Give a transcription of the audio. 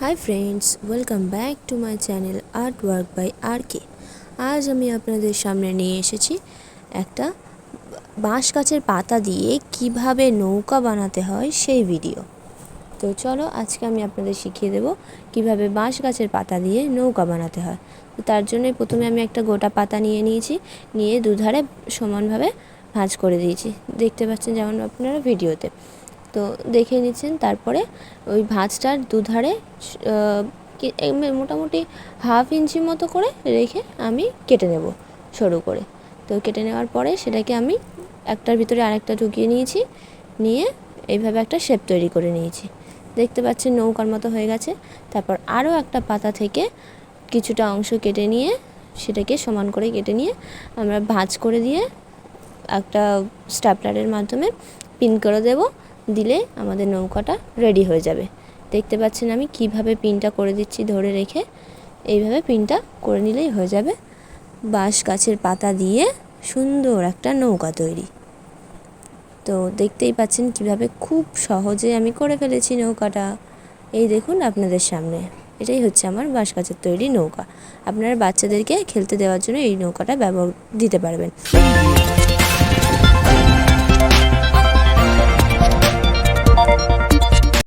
Hi friends welcome back to my channel art work by R K আজ আমি আপনাদের সামনে নিয়ে এসেছি একটা বাঁশ গাছের পাতা দিয়ে কীভাবে নৌকা বানাতে হয় সেই ভিডিও তো চলো আজকে আমি আপনাদের শিখিয়ে দেবো কীভাবে বাঁশ গাছের পাতা দিয়ে নৌকা বানাতে হয়। তো তার জন্য প্রথমে আমি একটা গোটা পাতা নিয়ে নিয়েছি, নিয়ে দুধারে সমানভাবে ভাঁজ করে দিয়েছি। দেখতে পাচ্ছেন যেমন আপনারা ভিডিওতে তো দেখে নিচ্ছেন, তারপরে ওই ভাঁজটার দুধারে মোটামুটি হাফ ইঞ্চি মতো করে রেখে আমি কেটে নেব সরু করে। তো কেটে নেওয়ার পরে সেটাকে আমি একটার ভিতরে আরেকটা ঢুকিয়ে নিয়েছি, নিয়ে এইভাবে একটা শেপ তৈরি করে নিয়েছি। দেখতে পাচ্ছেন নৌকার মতো হয়ে গেছে। তারপর আরও একটা পাতা থেকে কিছুটা অংশ কেটে নিয়ে সেটাকে সমান করে কেটে নিয়ে আমরা ভাঁজ করে দিয়ে একটা স্ট্যাপলারের মাধ্যমে পিন করে দেব। দিলে আমাদের নৌকাটা রেডি হয়ে যাবে। দেখতে পাচ্ছেন আমি কীভাবে পিনটা করে দিচ্ছি ধরে রেখে। এইভাবে পিনটা করে নিলেই হয়ে যাবে। বাঁশ গাছের পাতা দিয়ে সুন্দর একটা নৌকা তৈরি। তো দেখতেই পাচ্ছেন কীভাবে খুব সহজে আমি করে ফেলেছি নৌকাটা। এই দেখুন আপনাদের সামনে। এটাই হচ্ছে আমার বাঁশ গাছের তৈরি নৌকা। আপনারা বাচ্চাদেরকে খেলতে দেওয়ার জন্য এই নৌকাটা ব্যবহার দিতে পারবেন।